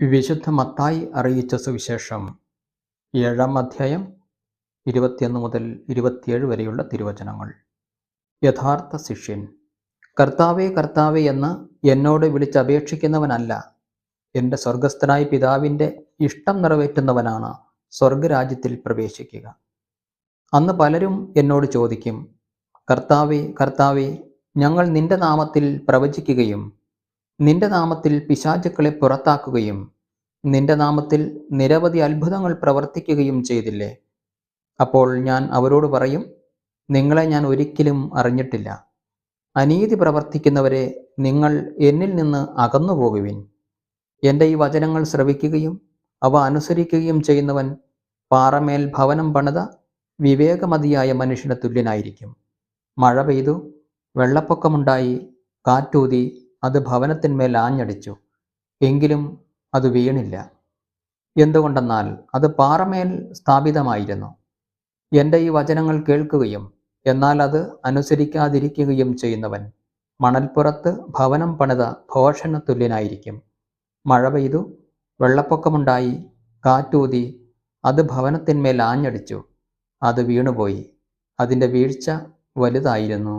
വിശുദ്ധ മത്തായി അറിയിച്ച സുവിശേഷം ഏഴാം അധ്യായം ഇരുപത്തിയൊന്ന് മുതൽ ഇരുപത്തിയേഴ് വരെയുള്ള തിരുവചനങ്ങൾ. യഥാർത്ഥ ശിഷ്യൻ കർത്താവേ കർത്താവേ എന്ന് എന്നോട് വിളിച്ചപേക്ഷിക്കുന്നവനല്ല. എന്റെ സ്വർഗസ്ഥനായ പിതാവിന്റെ ഇഷ്ടം നിറവേറ്റുന്നവനാണ് സ്വർഗരാജ്യത്തിൽ പ്രവേശിക്കുക. അന്ന് പലരും എന്നോട് ചോദിക്കും കർത്താവേ കർത്താവേ ഞങ്ങൾ നിന്റെ നാമത്തിൽ പ്രവചിക്കുകയും നിന്റെ നാമത്തിൽ പിശാചുക്കളെ പുറത്താക്കുകയും നിന്റെ നാമത്തിൽ നിരവധി അത്ഭുതങ്ങൾ പ്രവർത്തിക്കുകയും ചെയ്തില്ലേ? അപ്പോൾ ഞാൻ അവരോട് പറയും നിങ്ങളെ ഞാൻ ഒരിക്കലും അറിഞ്ഞിട്ടില്ല. അനീതി പ്രവർത്തിക്കുന്നവരെ നിങ്ങൾ എന്നിൽ നിന്ന് അകന്നു പോകുവിൻ എന്റെ ഈ വചനങ്ങൾ ശ്രവിക്കുകയും അവ അനുസരിക്കുകയും ചെയ്യുന്നവൻ പാറമേൽ ഭവനം പണിത വിവേകമതിയായ മനുഷ്യന് തുല്യനായിരിക്കും. മഴ പെയ്തു വെള്ളപ്പൊക്കമുണ്ടായി കാറ്റൂതി അത് ഭവനത്തിന്മേൽ ആഞ്ഞടിച്ചു. എങ്കിലും അത് വീണില്ല. എന്തുകൊണ്ടെന്നാൽ അത് പാറമേൽ സ്ഥാപിതമായിരുന്നു. എന്റെ ഈ വചനങ്ങൾ കേൾക്കുകയും എന്നാൽ അത് അനുസരിക്കാതിരിക്കുകയും ചെയ്യുന്നവൻ മണൽപ്പുറത്ത് ഭവനം പണിത ഭോഷണ തുല്യനായിരിക്കും മഴ പെയ്തു വെള്ളപ്പൊക്കമുണ്ടായി കാറ്റൂതി അത് ഭവനത്തിന്മേൽ ആഞ്ഞടിച്ചു. അത് വീണുപോയി. അതിന്റെ വീഴ്ച വലുതായിരുന്നു.